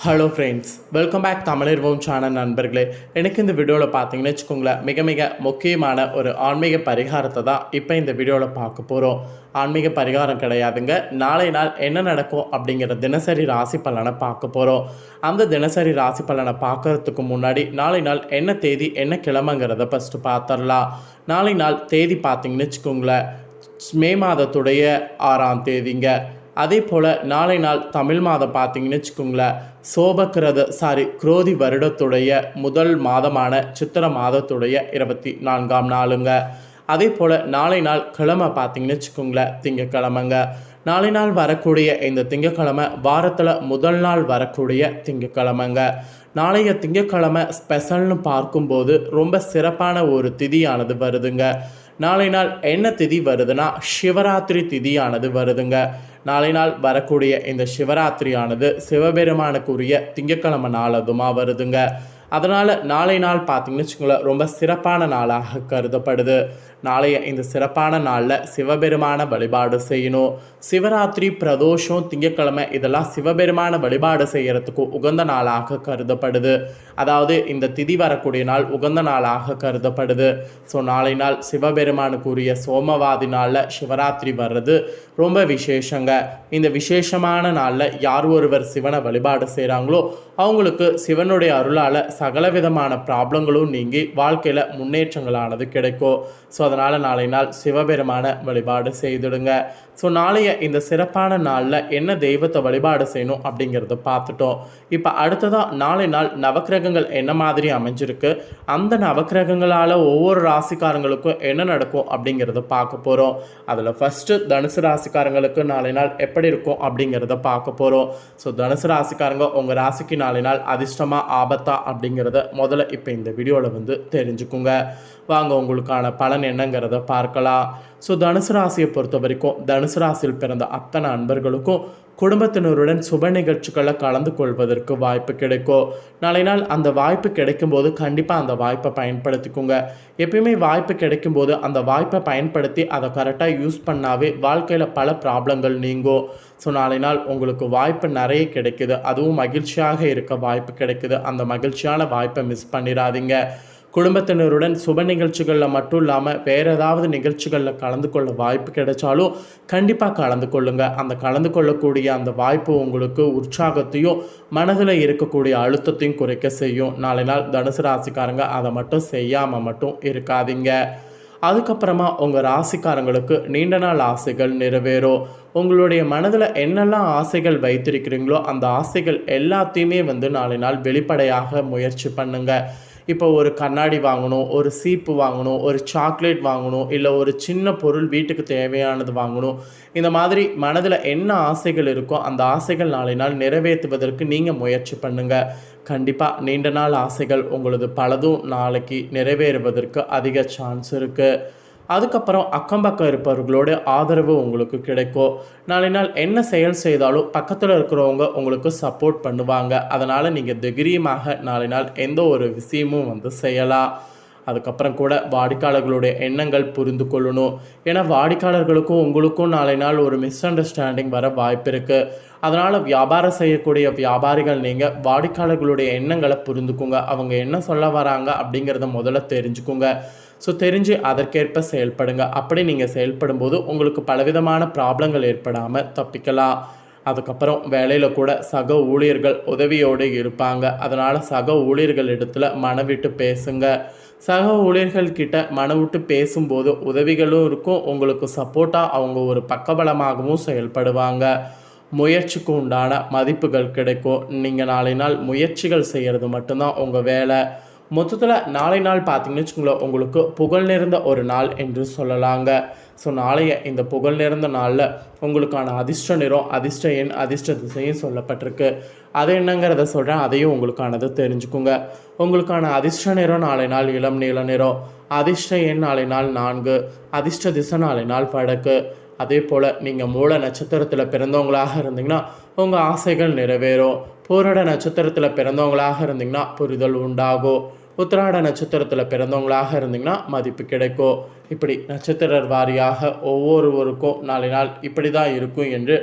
Hello friends welcome back தமிழர்வோம் channel நண்பர்களே. எனக்கு இந்த வீடியோவில் பார்த்தீங்கன்னு வச்சுக்கோங்களேன் மிக மிக முக்கியமான ஒரு ஆன்மீக பரிகாரத்தை தான் இப்போ இந்த வீடியோவில் பார்க்க போகிறோம் ஆன்மீக பரிகாரம் கிடையாதுங்க. நாளை நாள் என்ன நடக்கும் அப்படிங்கிற தினசரி ராசி பலனை பார்க்க போகிறோம் அந்த தினசரி ராசி பலனை பார்க்கறதுக்கு முன்னாடி நாளை நாள் என்ன தேதி என்ன கிழமைங்கிறத ஃபஸ்ட்டு பார்த்துடலாம். நாளை நாள் தேதி பார்த்தீங்கன்னு வச்சுக்கோங்களேன் மே மாதத்துடைய ஆறாம் தேதிங்க. அதே போல் நாளை நாள் தமிழ் மாதம் பார்த்தீங்கன்னு வச்சுக்கோங்களேன் சோபக்கிரத சாரி குரோதி வருடத்துடைய முதல் மாதமான சித்திர மாதத்துடைய இருபத்தி நான்காம் நாளுங்க. அதே போல் நாளை நாள் கிழமை பார்த்தீங்கன்னு வச்சுக்கோங்களேன் திங்கக்கிழமைங்க. நாளை நாள் வரக்கூடிய இந்த திங்கக்கிழமை வாரத்தில் முதல் நாள் வரக்கூடிய திங்கக்கிழமைங்க. நாளைய திங்கக்கிழமை ஸ்பெஷல்னு பார்க்கும்போது ரொம்ப சிறப்பான ஒரு திதியானது வருதுங்க. நாளை நாள் என்ன திதி வருதுன்னா சிவராத்திரி திதியானது வருதுங்க. நாளை நாள் வரக்கூடிய இந்த சிவராத்திரியானது சிவபெருமானுக்குரிய திங்கக்கிழமை நாள் அதுமா வருதுங்க. அதனால் நாளை நாள் பார்த்தீங்கன்னு வச்சுக்கோங்களேன் ரொம்ப சிறப்பான நாளாக கருதப்படுது. நாளைய இந்த சிறப்பான நாளில் சிவபெருமான வழிபாடு செய்யணும். சிவராத்திரி பிரதோஷம் திங்கக்கிழமை இதெல்லாம் சிவபெருமான வழிபாடு செய்கிறதுக்கு உகந்த நாளாக கருதப்படுது. அதாவது இந்த திதி வரக்கூடிய நாள் உகந்த நாளாக கருதப்படுது. ஸோ நாளை நாள் சிவபெருமானுக்குரிய சோமவாதி நாளில் சிவராத்திரி வர்றது ரொம்ப விசேஷங்க. இந்த விசேஷமான நாளில் யார் ஒருவர் சிவனை வழிபாடு செய்கிறாங்களோ அவங்களுக்கு சிவனுடைய அருளால் சகல விதமான ப்ராப்ளங்களும் நீங்கி வாழ்க்கையில் முன்னேற்றங்களானது கிடைக்கும். ஸோ அதனால் நாளை நாள் சிவபெருமான வழிபாடு செய்துடுங்க. ஸோ நாளைய இந்த சிறப்பான நாளில் என்ன தெய்வத்தை வழிபாடு செய்யணும் அப்படிங்கிறத பார்த்துட்டோம். இப்போ அடுத்ததாக நாளை நாள் நவக்கிரகங்கள் என்ன மாதிரி அமைஞ்சிருக்கு அந்த நவக்கிரகங்களால் ஒவ்வொரு ராசிக்காரங்களுக்கும் என்ன நடக்கும் அப்படிங்கிறத பார்க்க போகிறோம் அதில் ஃபஸ்ட்டு தனுசு ராசிக்காரங்களுக்கு நாளை நாள் எப்படி இருக்கும் அப்படிங்கிறத பார்க்க போகிறோம் ஸோ தனுசு ராசிக்காரங்க உங்கள் ராசிக்கு நாளை நாள் அதிர்ஷ்டமாக ஆபத்தா அப்படிங்கிறத முதல்ல இப்போ இந்த வீடியோவில் வந்து தெரிஞ்சுக்குங்க. வாங்க உங்களுக்கான பலன் என்னங்கிறத பார்க்கலாம். ஸோ தனுசு ராசியை பொறுத்த வரைக்கும் தனுசு ராசியில் பிறந்த அத்தனை அன்பர்களுக்கும் குடும்பத்தினருடன் சுப நிகழ்ச்சிகளில் கலந்து கொள்வதற்கு வாய்ப்பு கிடைக்கும். நாளை நாள் அந்த வாய்ப்பு கிடைக்கும்போது கண்டிப்பாக அந்த வாய்ப்பை பயன்படுத்திக்கோங்க. எப்பயுமே வாய்ப்பு கிடைக்கும்போது அந்த வாய்ப்பை பயன்படுத்தி அதை கரெக்டாக யூஸ் பண்ணாவே வாழ்க்கையில் பல ப்ராப்ளங்கள் நீங்கும். ஸோ நாளை நாள் உங்களுக்கு வாய்ப்பு நிறைய கிடைக்குது. அதுவும் மகிழ்ச்சியாக இருக்க வாய்ப்பு கிடைக்குது. அந்த மகிழ்ச்சியான வாய்ப்பை மிஸ் பண்ணிடாதீங்க குடும்பத்தினருடன் சுப நிகழ்ச்சிகளில் மட்டும் இல்லாமல் வேறு ஏதாவது நிகழ்ச்சிகளில் கலந்து கொள்ள வாய்ப்பு கிடைச்சாலும் கண்டிப்பாக கலந்து கொள்ளுங்கள் அந்த கலந்து கொள்ளக்கூடிய அந்த வாய்ப்பு உங்களுக்கு உற்சாகத்தையும் மனதில் இருக்கக்கூடிய அழுத்தத்தையும் குறைக்க செய்யும். நாளை நாள் தனுசு ராசிக்காரங்க அதை மட்டும் செய்யாமல் மட்டும் இருக்காதீங்க. அதுக்கப்புறமா உங்கள் ராசிக்காரங்களுக்கு நீண்ட நாள் ஆசைகள் நிறைவேறும். உங்களுடைய மனதில் என்னெல்லாம் ஆசைகள் வைத்திருக்கிறீங்களோ அந்த ஆசைகள் எல்லாத்தையுமே வந்து நாளை நாள் வெளிப்படையாக முயற்சி பண்ணுங்கள் இப்போ ஒரு கண்ணாடி வாங்கணும் ஒரு சீப்பு வாங்கணும் ஒரு சாக்லேட் வாங்கணும் இல்லை ஒரு சின்ன பொருள் வீட்டுக்கு தேவையானது வாங்கணும். இந்த மாதிரி மனதில் என்ன ஆசைகள் இருக்கோ அந்த ஆசைகள் நாளை நாள் நிறைவேற்றுவதற்கு நீங்கள் முயற்சி பண்ணுங்கள் கண்டிப்பாக நீண்ட நாள் ஆசைகள் உங்களது பலதும் நாளைக்கு நிறைவேறுவதற்கு அதிக சான்ஸ் இருக்குது அதுக்கப்புறம் அக்கம் பக்கம் இருப்பவர்களோட ஆதரவு உங்களுக்கு கிடைக்கும். நாளை நாள் என்ன செயல் செய்தாலும் பக்கத்தில் இருக்கிறவங்க உங்களுக்கு சப்போர்ட் பண்ணுவாங்க. அதனால் நீங்கள் தைரியமாக நாளை நாள் எந்த ஒரு விஷயமும் வந்து செய்யலாம். அதுக்கப்புறம் கூட வாடிக்கையாளர்களுடைய எண்ணங்கள் புரிந்து கொள்ளணும். ஏன்னா வாடிக்கையாளர்களுக்கும் உங்களுக்கும் நாளை நாள் ஒரு மிஸ் அண்டர்ஸ்டாண்டிங் வர வாய்ப்பு இருக்குது அதனால் வியாபாரம் செய்யக்கூடிய வியாபாரிகள் நீங்கள் வாடிக்கையாளர்களுடைய எண்ணங்களை புரிந்துக்குங்க. அவங்க என்ன சொல்ல வராங்க அப்படிங்கிறத முதல்ல தெரிஞ்சுக்குங்க. ஸோ தெரிஞ்சு அதற்கேற்ப செயல்படுங்க. அப்படி நீங்கள் செயல்படும் போது உங்களுக்கு பலவிதமான ப்ராப்ளங்கள் ஏற்படாமல் தப்பிக்கலாம். அதுக்கப்புறம் வேலையில் கூட சக ஊழியர்கள் உதவியோடு இருப்பாங்க. அதனால் சக ஊழியர்கள் இடத்துல மனவிட்டு பேசுங்க. சக ஊழியர்கள் கிட்ட மனவிட்டு பேசும்போது உதவிகளும் இருக்கும். உங்களுக்கு சப்போர்ட்டாக அவங்க ஒரு பக்கபலமாகவும் செயல்படுவாங்க. முயற்சிக்கு உண்டான மதிப்புகள் கிடைக்கும். நீங்கள் நாளை நாள் முயற்சிகள் செய்கிறது மட்டும்தான் உங்கள் வேலை. மொத்தத்தில் நாளை நாள் பார்த்தீங்கன்னு வச்சுக்கோங்களேன் உங்களுக்கு புகழ் நிறைந்த ஒரு நாள் என்று சொல்லலாங்க. ஸோ நாளைய இந்த புகழ் நிறைந்த நாளில் உங்களுக்கான அதிர்ஷ்ட நிறம் அதிர்ஷ்ட எண் அதிர்ஷ்ட திசையும் சொல்லப்பட்டிருக்கு. அது என்னங்கிறத சொல்கிறேன் அதையும் உங்களுக்கானது தெரிஞ்சுக்குங்க. உங்களுக்கான அதிர்ஷ்ட நிறம் நாளை நாள் இளம் நீல நிறம் அதிர்ஷ்ட எண் நாளை நாள் நான்கு அதிர்ஷ்ட திசை நாளை நாள் வடக்கு அதே போல் நீங்கள் மூல நட்சத்திரத்தில் பிறந்தவங்களாக இருந்தீங்கன்னா உங்கள் ஆசைகள் நிறைவேறும். பூரட நட்சத்திரத்தில் பிறந்தவங்களாக இருந்தீங்கன்னா புரிதல் உண்டாகும். உத்திராட நட்சத்திரத்தில் பிறந்தவங்களாக இருந்தீங்கன்னா மதிப்பு கிடைக்கும். இப்படி நட்சத்திர வாரியாக ஒவ்வொருவருக்கும் நாளை நாள் இப்படி தான் இருக்கும் என்று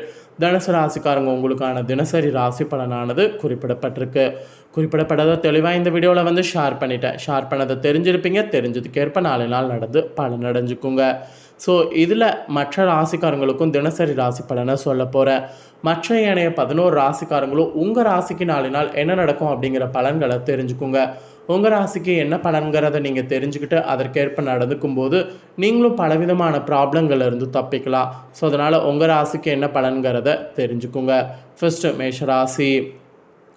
தனுசு ராசிக்காரங்க உங்களுக்கான தினசரி ராசி பலனானது குறிப்பிடப்பட்டிருக்கு. குறிப்பிடப்படாத தெளிவாக இந்த வீடியோவில் வந்து ஷேர் பண்ணிட்டேன். ஷேர் பண்ணதை தெரிஞ்சிருப்பீங்க. தெரிஞ்சதுக்கேற்ப நாலு நாள் நடந்து பலன் அடைஞ்சுக்குங்க ஸோ இதில் மற்ற ராசிக்காரங்களுக்கும் தினசரி ராசி பலனை சொல்ல போகிறேன் மற்ற ஏனைய பதினோரு ராசிக்காரங்களும் உங்கள் ராசிக்கு நாலு நாள் என்ன நடக்கும் அப்படிங்கிற பலன்களை தெரிஞ்சுக்குங்க. உங்கள் ராசிக்கு என்ன பலன்கிறத நீங்கள் தெரிஞ்சுக்கிட்டு அதற்கேற்ப நடந்துக்கும் போது நீங்களும் பலவிதமான ப்ராப்ளங்கள் இருந்து தப்பிக்கலாம். ஸோ அதனால் உங்கள் ராசிக்கு என்ன பலன்கிறத தெரிஞ்சுக்குங்க. ஃபஸ்ட்டு மேஷராசி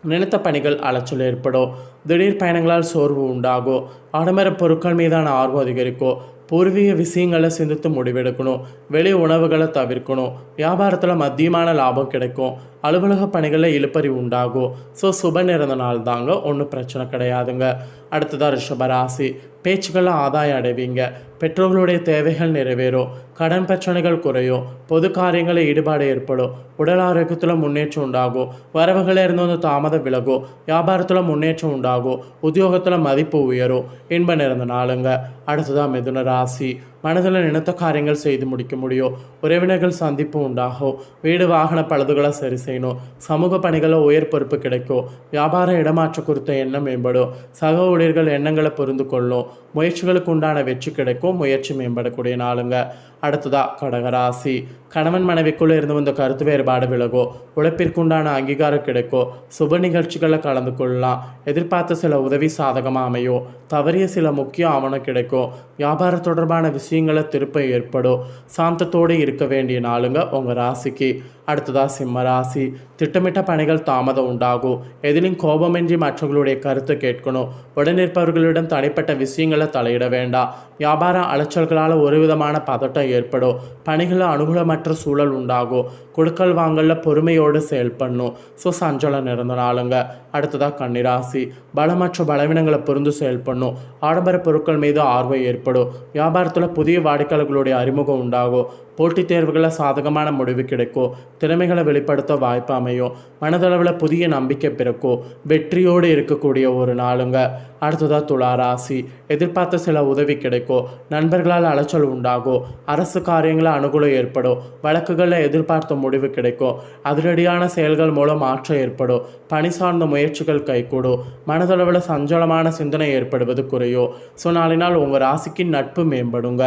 நினைத்த பணிகள் அலைச்சல் ஏற்படும். திடீர் பயணங்களால் சோர்வு உண்டாகும். ஆடம்பர பொருட்கள் மீதான ஆர்வம் அதிகரிக்கும். பூர்வீக விஷயங்களை சிந்தித்து முடிவெடுக்கணும். வெளி உணவுகளை தவிர்க்கணும். வியாபாரத்தில் மத்தியமான லாபம் கிடைக்கும். அலுவலக பணிகளில் இழுப்பறி உண்டாகும். ஸோ சுப நிறந்த நாள் தாங்க ஒன்றும் பிரச்சனை கிடையாதுங்க. அடுத்ததாக ரிஷபராசி பேச்சுக்களில் ஆதாயம் அடைவீங்க. பெற்றோர்களுடைய தேவைகள் நிறைவேறும். கடன் பிரச்சனைகள் குறையும். பொது காரியங்களில் ஈடுபாடு ஏற்படும். உடல் ஆரோக்கியத்தில் முன்னேற்றம் உண்டாகும். வரவுகளில் இருந்து வந்து தாமதம் விலகும். வியாபாரத்தில் முன்னேற்றம் உண்டாகும். உத்தியோகத்தில் மதிப்பு உயரும். இன்ப நிறந்த நாளுங்க. அடுத்ததாக மிதுன ராசி. மனதில் நினைத்த காரியங்கள் செய்து முடிக்க முடியும் உறவினர்கள் சந்திப்பு உண்டாகும் வீடு வாகன பழுதுகளை சரி செய்யணும் சமூக பணிகளில் உயர் பொறுப்பு கிடைக்கும் வியாபார இடமாற்ற குறித்த எண்ணம் மேம்படும் சக ஊழியர்கள் எண்ணங்களை புரிந்து கொள்ளும் முயற்சிகளுக்கு உண்டான வெற்றி கிடைக்கும் முயற்சி மேம்படக்கூடிய நாளுங்க. அடுத்ததா கடகராசி கணவன் மனைவிக்குள்ளே இருந்து வந்த கருத்து வேறுபாடு விலகும் உழைப்பிற்குண்டான அங்கீகாரம் கிடைக்கும் சுப நிகழ்ச்சிகளில் கலந்து கொள்ளலாம் எதிர்பார்த்த சில உதவி சாதகமாக அமையும் தவறிய சில முக்கிய ஆவணம் கிடைக்கும் வியாபார தொடர்பான விஷயங்களை திருப்ப ஏற்படும் சாந்தத்தோடு இருக்க வேண்டிய நாளுங்க உங்கள் ராசிக்கு அடுத்ததா சிம்ம ராசி திட்டமிட்ட பணிகள் தாமதம் உண்டாகும் எதிலும் கோபமின்றி மற்றவர்களுடைய கருத்தை கேட்கணும் உடனிருப்பவர்களிடம் தனிப்பட்ட விஷயங்களை தலையிட வேண்டாம் வியாபார அலைச்சல்களால் ஒரு விதமான பதட்டம் ஏற்படும் பணிகளில் அனுகூலமற்ற சூழல் உண்டாகும் கொடுக்கல் வாங்கலில் பொறுமையோடு செயல்படணும் ஸோ சஞ்சலம் நிறந்த நாளுங்க அடுத்ததாக கன்னிராசி பலமற்ற பலவீனங்களை புரிந்து செயல்படணும் ஆடம்பர பொருட்கள் மீது ஆர்வம் ஏற்படும் வியாபாரத்தில் புதிய வாடிக்கையாளர்களுடைய அறிமுகம் உண்டாகும் போட்டித் தேர்வுகளில் சாதகமான முடிவு கிடைக்கும் திறமைகளை வெளிப்படுத்த வாய்ப்பு அமையும் மனதளவில் புதிய நம்பிக்கை பிறக்கும் வெற்றியோடு இருக்கக்கூடிய ஒரு நாளுங்க. அடுத்ததாக துலா ராசி. எதிர்பார்த்த சில உதவி கிடைக்கும் நண்பர்களால் அலைச்சல் உண்டாகும் அரசு காரியங்களில் அனுகூலம் ஏற்படும் வழக்குகளில் எதிர்பார்த்த முடிவு கிடைக்கும் அதிரடியான செயல்கள் மூலம் மாற்றம் ஏற்படும் பணி சார்ந்த முயற்சிகள் கைகூடும் மனதளவில் சஞ்சலமான சிந்தனை ஏற்படுவது குறையும் ஸோ நாளினால் உங்கள் ராசிக்கு நட்பு மேம்படுங்க.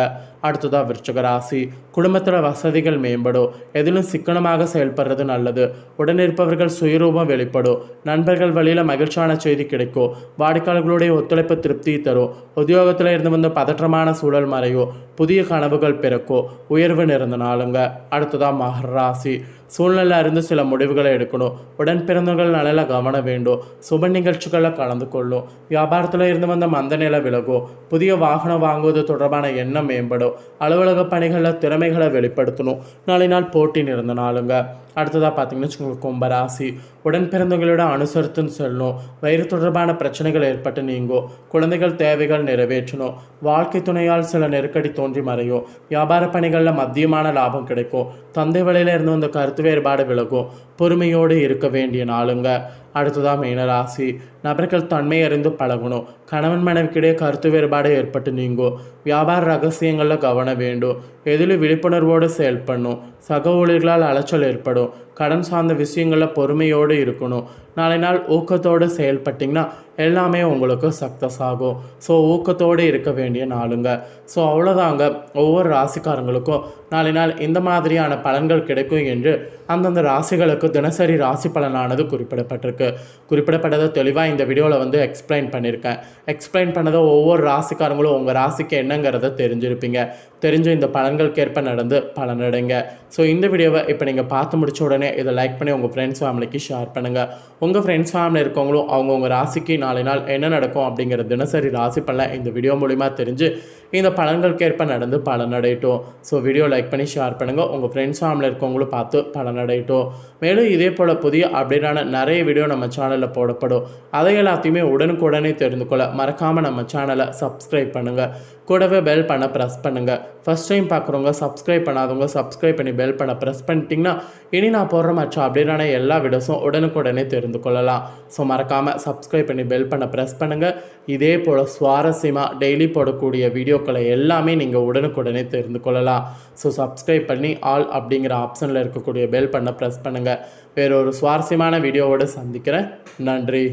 அடுத்ததாக விருச்சக ராசி. குடும்பத்தில் வசதிகள் மேம்படும் எதிலும் சிக்கனமாக செயல்படுறது நல்லது. உடனிருப்பவர்கள் சுயரூபம் வெளிப்படும் நண்பர்கள் வழியில் மகிழ்ச்சியான செய்தி கிடைக்கும் வாடிக்கையாளர்களுடைய ஒத்துழைப்பு திருப்தி தரும் உத்தியோகத்தில் இருந்து வந்த பதற்றமான சூழல் மறையும் புதிய கனவுகள் பிறக்கும் உயர்வு நிறந்தனாலுங்க அடுத்ததாக மகர ராசி. சூழ்நிலை அறிந்து சில முடிவுகளை எடுக்கணும். உடன் பிறந்தவர்கள் நலல கவனம் வேண்டும். சுப நிகழ்ச்சிகளில் கலந்து கொள்ளும். வியாபாரத்தில் இருந்து வந்த மந்த நிலை விலகும். புதிய வாகனம் வாங்குவது தொடர்பான எண்ணம் மேம்படும். அலுவலக பணிகளில் திறமைகளை வெளிப்படுத்தணும். நாளை நாள் போட்டி நிறந்த நாளுங்க. அடுத்ததாக பார்த்தீங்கன்னு வச்சுக்கோங்க கும்பராசி. உடன் பிறந்தவங்களோட அனுசரித்துன்னு செல்லணும் வயிறு தொடர்பான பிரச்சனைகள் ஏற்பட்டு நீங்கும். குழந்தைகள் தேவைகள் நிறைவேற்றணும். வாழ்க்கை துணையால் சில நெருக்கடி தோன்றி மறையும். வியாபார பணிகளில் மத்தியமான லாபம் கிடைக்கும். தந்தை வழியில் இருந்து வந்த கருத்து வேறுபாடு விலகும். பொறுமையோடு இருக்க வேண்டிய நாளுங்க. அடுத்ததாக மீனராசி நபர்கள் தன்மை அறிந்து பழகணும். கணவன் மனைவிக்கிடையே கருத்து வேறுபாடு ஏற்பட்டு நீங்கும். வியாபார ரகசியங்களில் கவனம் வேண்டும். எதிலும் விழிப்புணர்வோடு செயல்படணும். சக ஊழியர்களால் அலைச்சல் ஏற்படும். கடன் சார்ந்த விஷயங்களில் பொறுமையோடு இருக்கணும். நாளை நாள் ஊக்கத்தோடு செயல்பட்டிங்கன்னா எல்லாமே உங்களுக்கு சக்ஸஸ் ஆகும். ஸோ ஊக்கத்தோடு இருக்க வேண்டிய நாளுங்க. ஸோ அவ்வளோதாங்க ஒவ்வொரு ராசிக்காரங்களுக்கும் நாளை நாள் இந்த மாதிரியான பலன்கள் கிடைக்கும் என்று அந்தந்த ராசிகளுக்கு தினசரி ராசி பலனானது குறிப்பிடப்பட்டிருக்கு. குறிப்பிடப்பட்டதை தெளிவாக இந்த வீடியோவில் வந்து எக்ஸ்பிளைன் பண்ணியிருக்கேன் எக்ஸ்பிளைன் பண்ணதை ஒவ்வொரு ராசிக்காரங்களும் உங்கள் ராசிக்கு என்னங்கிறத தெரிஞ்சிருப்பீங்க. தெரிஞ்ச இந்த பலன்களுக்கேற்ப நடந்து பலனடைங்க ஸோ இந்த வீடியோவை இப்போ நீங்கள் பார்த்து முடிச்ச உடனே இதை லைக் பண்ணி உங்கள் ஃப்ரெண்ட்ஸ் ஃபேமிலிக்கு ஷேர் பண்ணுங்கள் உங்கள் ஃப்ரெண்ட்ஸ் ஃபேமிலி இருக்கவங்களும் அவங்கவுங்க ராசிக்கு நாளை நாள் என்ன நடக்கும் அப்படிங்கிற தினசரி ராசி பலன் இந்த வீடியோ மூலிமா தெரிஞ்சு இந்த பலன்களுக்கேற்ப நடந்து பலனடையட்டும் ஸோ வீடியோ லைக் பண்ணி ஷேர் பண்ணுங்கள் உங்கள் ஃப்ரெண்ட்ஸ் ஃபேமிலி இருக்கவங்களும் பார்த்து பலனடையட்டும் மேலும் இதே போல் புதிய அப்டேட்டான நிறைய வீடியோ நம்ம சேனலில் போடப்படும். அதை எல்லாத்தையுமே உடனுக்குடனே தெரிந்து கொள்ள மறக்காமல் நம்ம சேனலை சப்ஸ்கிரைப் பண்ணுங்கள் கூடவே பெல் பண்ண ப்ரெஸ் பண்ணுங்கள் ஃபஸ்ட் டைம் பார்க்குறவங்க சப்ஸ்கிரைப் பண்ணாதவங்க சப்ஸ்கிரைப் பண்ணி பெல் பண்ண ப்ரெஸ் பண்ணிட்டீங்கன்னா இனி நான் போடுற மற்ற அப்படின்னா எல்லா வீடியோஸும் உடனுக்குடனே தெரிந்து கொள்ளலாம். ஸோ மறக்காமல் சப்ஸ்கிரைப் பண்ணி பெல் பண்ண ப்ரெஸ் பண்ணுங்கள் இதே போல் சுவாரஸ்யமாக டெய்லி போடக்கூடிய வீடியோக்களை எல்லாமே நீங்கள் உடனுக்குடனே தெரிந்து கொள்ளலாம். ஸோ சப்ஸ்கிரைப் பண்ணி ஆல் அப்படிங்கிற ஆப்ஷனில் இருக்கக்கூடிய பெல் பண்ண ப்ரெஸ் பண்ணுங்கள் வேறொரு சுவாரஸ்யமான வீடியோவோடு சந்திக்கிறேன். நன்றி.